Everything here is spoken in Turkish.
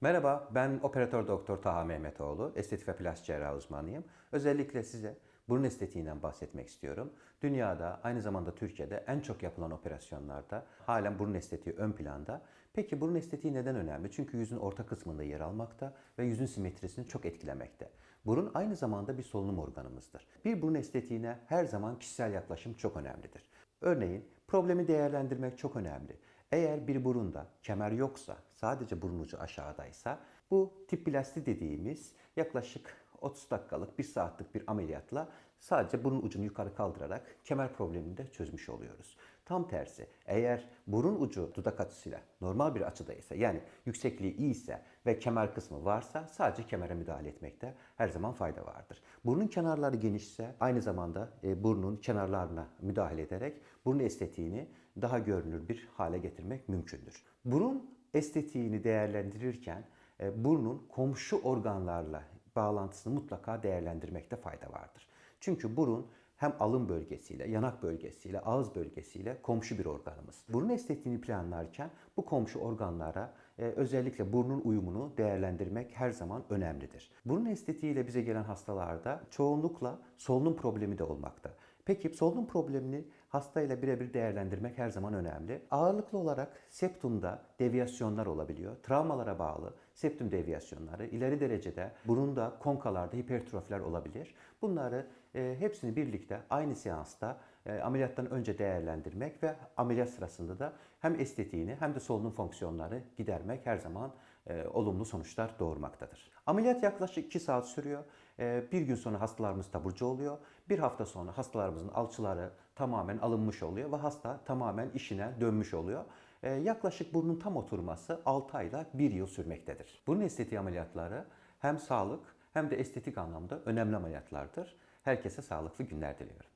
Merhaba, ben operatör doktor Taha Mehmetoğlu, estetik ve plastik cerrah uzmanıyım. Özellikle size burun estetiğinden bahsetmek istiyorum. Dünyada, aynı zamanda Türkiye'de en çok yapılan operasyonlarda halen burun estetiği ön planda. Peki burun estetiği neden önemli? Çünkü yüzün orta kısmında yer almakta ve yüzün simetrisini çok etkilemekte. Burun aynı zamanda bir solunum organımızdır. Bir burun estetiğine her zaman kişisel yaklaşım çok önemlidir. Örneğin problemi değerlendirmek çok önemli. Eğer bir burunda kemer yoksa, sadece burun ucu aşağıdaysa bu tiplasti dediğimiz yaklaşık 30 dakikalık, 1 saatlik bir ameliyatla sadece burun ucunu yukarı kaldırarak kemer problemini de çözmüş oluyoruz. Tam tersi eğer burun ucu dudak açısıyla normal bir açıdaysa yani yüksekliği iyi ise ve kemer kısmı varsa sadece kemere müdahale etmekte her zaman fayda vardır. Burnun kenarları genişse aynı zamanda e, burnun kenarlarına müdahale ederek burun estetiğini daha görünür bir hale getirmek mümkündür. Burun estetiğini değerlendirirken e, burnun komşu organlarla bağlantısını mutlaka değerlendirmekte fayda vardır. Çünkü burun hem alın bölgesiyle, yanak bölgesiyle, ağız bölgesiyle komşu bir organımız. Burun estetiğini planlarken bu komşu organlara e, özellikle burnun uyumunu değerlendirmek her zaman önemlidir. Burun estetiğiyle bize gelen hastalarda çoğunlukla solunum problemi de olmakta. Peki solunum problemini hastayla birebir değerlendirmek her zaman önemli. Ağırlıklı olarak septumda deviyasyonlar olabiliyor. Travmalara bağlı septum deviyasyonları, ileri derecede burunda, konkalarda hipertrofiler olabilir. Bunları e, hepsini birlikte aynı seansta e, ameliyattan önce değerlendirmek ve ameliyat sırasında da hem estetiğini hem de solunum fonksiyonları gidermek her zaman e, olumlu sonuçlar doğurmaktadır. Ameliyat yaklaşık 2 saat sürüyor. E, bir gün sonra hastalarımız taburcu oluyor. Bir hafta sonra hastalarımızın alçıları tamamen alınmış oluyor ve hasta tamamen işine dönmüş oluyor. E, yaklaşık burnun tam oturması 6 ayla 1 yıl sürmektedir. Burun estetiği ameliyatları hem sağlık hem de estetik anlamda önemli ameliyatlardır. Herkese sağlıklı günler diliyorum.